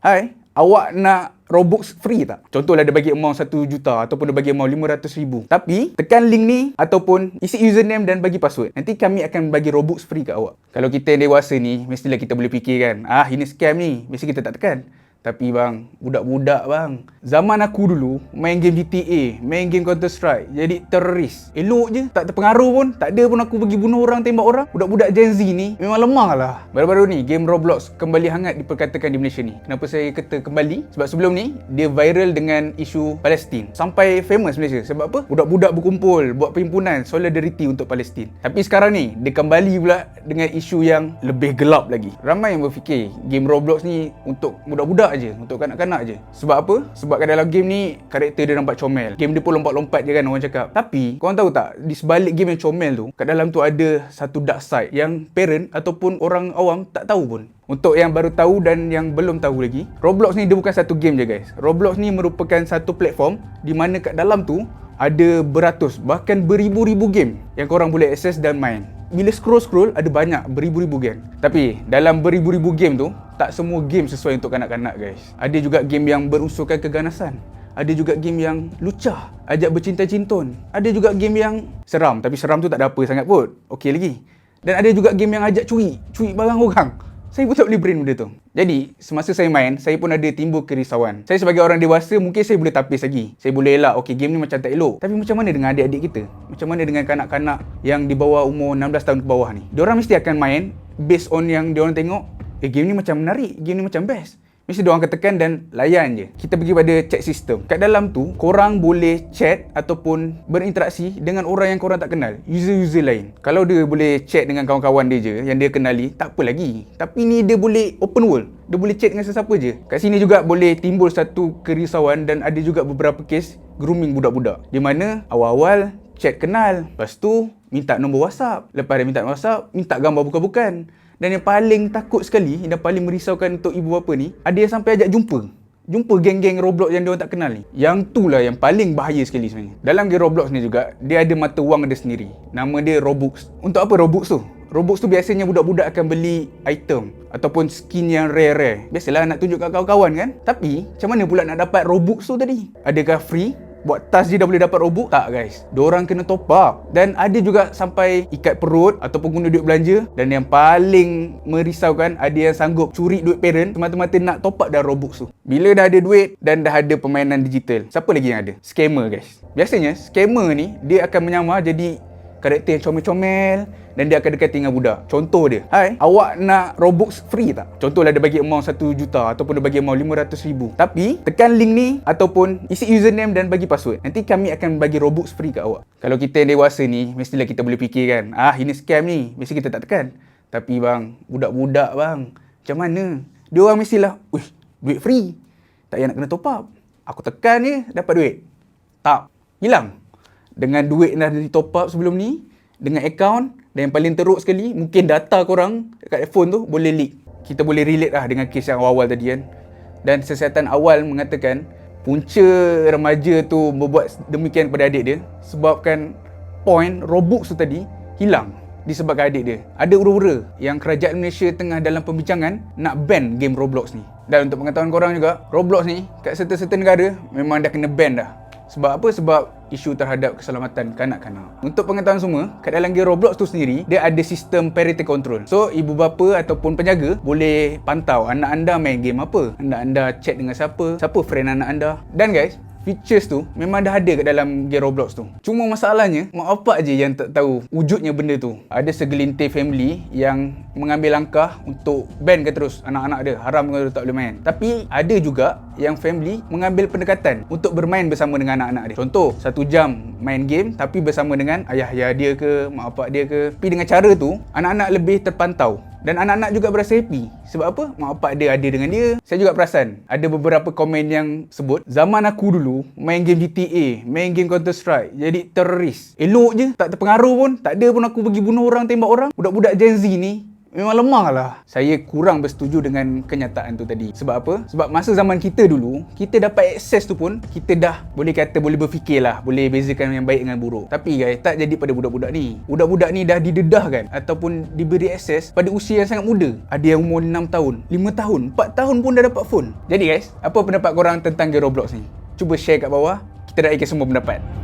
Hai, awak nak Robux free tak? Contohlah dia bagi amount 1 juta ataupun dia bagi amount 500 ribu. Tapi tekan link ni ataupun isi username dan bagi password. Nanti kami akan bagi Robux free kat awak. Kalau kita yang dewasa ni, mestilah kita boleh fikir kan. Ah, ini scam ni. Mesti kita tak tekan. Tapi bang, budak-budak bang. Zaman aku dulu, main game GTA, main game Counter Strike, jadi teroris. Elok je, tak terpengaruh pun. Tak ada pun aku pergi bunuh orang, tembak orang. Budak-budak Gen Z ni memang lemah lah. Baru-baru ni, game Roblox kembali hangat diperkatakan di Malaysia ni. Kenapa saya kata kembali? Sebab sebelum ni, dia viral dengan isu Palestin. Sampai famous Malaysia. Sebab apa? Budak-budak berkumpul, buat perhimpunan solidarity untuk Palestin. Tapi sekarang ni, dia kembali pula dengan isu yang lebih gelap lagi. Ramai yang berfikir, game Roblox ni untuk budak-budak budak je Untuk kanak-kanak je. Sebab apa? Sebab kat dalam game ni Karakter dia nampak comel. Game dia pun lompat-lompat je kan orang cakap. Tapi korang tahu tak Di sebalik game yang comel tu Kat dalam tu ada Satu dark side Yang parent Ataupun orang awam Tak tahu pun. Untuk yang baru tahu dan yang belum tahu lagi Roblox ni dia bukan satu game je guys. Roblox ni merupakan satu platform Di mana kat dalam tu Ada beratus Bahkan beribu-ribu game Yang korang boleh akses dan main. Bila scroll-scroll ada banyak beribu-ribu game. Tapi dalam beribu-ribu game tu tak semua game sesuai untuk kanak-kanak guys. Ada juga game yang berunsurkan keganasan. Ada juga game yang lucah, ajak bercinta-cintun. Ada juga game yang seram, tapi seram tu tak ada apa sangat pun. Okey lagi. Dan ada juga game yang ajak curi, curi barang orang. Saya pun tak boleh brain benda tu. Jadi, semasa saya main, saya pun ada timbul kerisauan. Saya sebagai orang dewasa, mungkin saya boleh tapis lagi. Saya boleh elak, okey game ni macam tak elok. Tapi macam mana dengan adik-adik kita? Macam mana dengan kanak-kanak yang di bawah umur 16 tahun ke bawah ni? Diorang mesti akan main based on yang diorang tengok, eh game ni macam menarik, game ni macam best. Mesti diorang akan tekan dan layan je. Kita pergi pada chat system. Kat dalam tu, korang boleh chat ataupun berinteraksi dengan orang yang korang tak kenal. User-user lain. Kalau dia boleh chat dengan kawan-kawan dia je, yang dia kenali, tak apa lagi. Tapi ni dia boleh open world. Dia boleh chat dengan sesiapa je. Kat sini juga boleh timbul satu kerisauan dan ada juga beberapa kes grooming budak-budak. Di mana awal-awal chat kenal. Lepas tu, minta nombor WhatsApp. Lepas dia minta WhatsApp, minta gambar bukan-bukan. Dan yang paling takut sekali dan paling merisaukan untuk ibu bapa ni, ada yang sampai ajak jumpa. Jumpa geng-geng Roblox yang dia orang tak kenal ni. Yang tu lah yang paling bahaya sekali sebenarnya. Dalam game Roblox ni juga, dia ada mata wang dia sendiri. Nama dia Robux. Untuk apa Robux tu? Robux tu biasanya budak-budak akan beli item ataupun skin yang rare-rare. Biasalah nak tunjuk kat kawan-kawan kan? Tapi, macam mana pula nak dapat Robux tu tadi? Adakah free? Buat tas je dah boleh dapat robux tak guys. Diorang kena top up. Dan ada juga sampai ikat perut ataupun guna duit belanja. Dan yang paling merisaukan ada yang sanggup curi duit parent. Semata-mata nak top up dah robux tu. Bila dah ada duit dan dah ada permainan digital siapa lagi yang ada? Scammer guys. Biasanya scammer ni dia akan menyamar jadi karakter yang comel-comel dan dia akan dekati dengan budak. Contoh dia, hai, awak nak Robux free tak? Contohlah dia bagi amount 1 juta ataupun dia bagi amount 500 ribu. Tapi, tekan link ni ataupun isi username dan bagi password. Nanti kami akan bagi Robux free kat awak. Kalau kita yang dewasa ni, mestilah kita boleh fikir kan, ah ini scam ni, mesti kita tak tekan. Tapi bang, budak-budak bang, macam mana? Dia orang mestilah, wih, duit free. Tak payah nak kena top up. Aku tekan je, dapat duit. Tak, hilang dengan duit yang dah di top up sebelum ni dengan account dan yang paling teruk sekali mungkin data korang dekat phone tu boleh leak kita boleh relate lah dengan kes yang awal-awal tadi kan dan siasatan awal mengatakan punca remaja tu membuat demikian kepada adik dia sebabkan point Robux tu tadi hilang disebabkan adik dia. Ada ura-ura yang kerajaan Malaysia tengah dalam pembincangan nak ban game Roblox ni. Dan untuk pengetahuan korang juga, Roblox ni kat serta-serta negara memang dah kena ban dah. Sebab apa? Sebab isu terhadap keselamatan kanak-kanak. Untuk pengetahuan semua, kat dalam game Roblox tu sendiri, dia ada sistem parental control. So, ibu bapa ataupun penjaga boleh pantau anak anda main game apa. Anak anda chat dengan siapa, siapa friend anak anda. Dan guys, features tu memang dah ada kat dalam game Roblox tu. Cuma masalahnya, mak bapak je yang tak tahu wujudnya benda tu. Ada segelintir family yang mengambil langkah untuk ban ke terus anak-anak dia. Haram kalau tak boleh main. Tapi ada juga yang family mengambil pendekatan untuk bermain bersama dengan anak-anak dia. Contoh, satu jam main game tapi bersama dengan ayah-ayah dia ke, mak bapak dia ke. Tapi dengan cara tu, anak-anak lebih terpantau dan anak-anak juga berasa happy. Sebab apa? Mak bapak dia ada dengan dia. Saya juga perasan ada beberapa komen yang sebut zaman aku dulu main game GTA, main game Counter Strike, jadi teroris. Elok je, tak terpengaruh pun, tak ada pun aku pergi bunuh orang, tembak orang. Budak-budak Gen Z ni memang lemah lah. Saya kurang bersetuju dengan kenyataan tu tadi. Sebab apa? Sebab masa zaman kita dulu, kita dapat akses tu pun, kita dah boleh kata boleh berfikir lah, boleh bezakan yang baik dengan buruk. Tapi guys, tak jadi pada budak-budak ni. Budak-budak ni dah didedahkan ataupun diberi akses pada usia yang sangat muda. Ada yang umur 6 tahun, 5 tahun, 4 tahun pun dah dapat phone. Jadi guys, apa pendapat korang tentang game Roblox ni? Cuba share kat bawah. Kita nak ikut semua pendapat.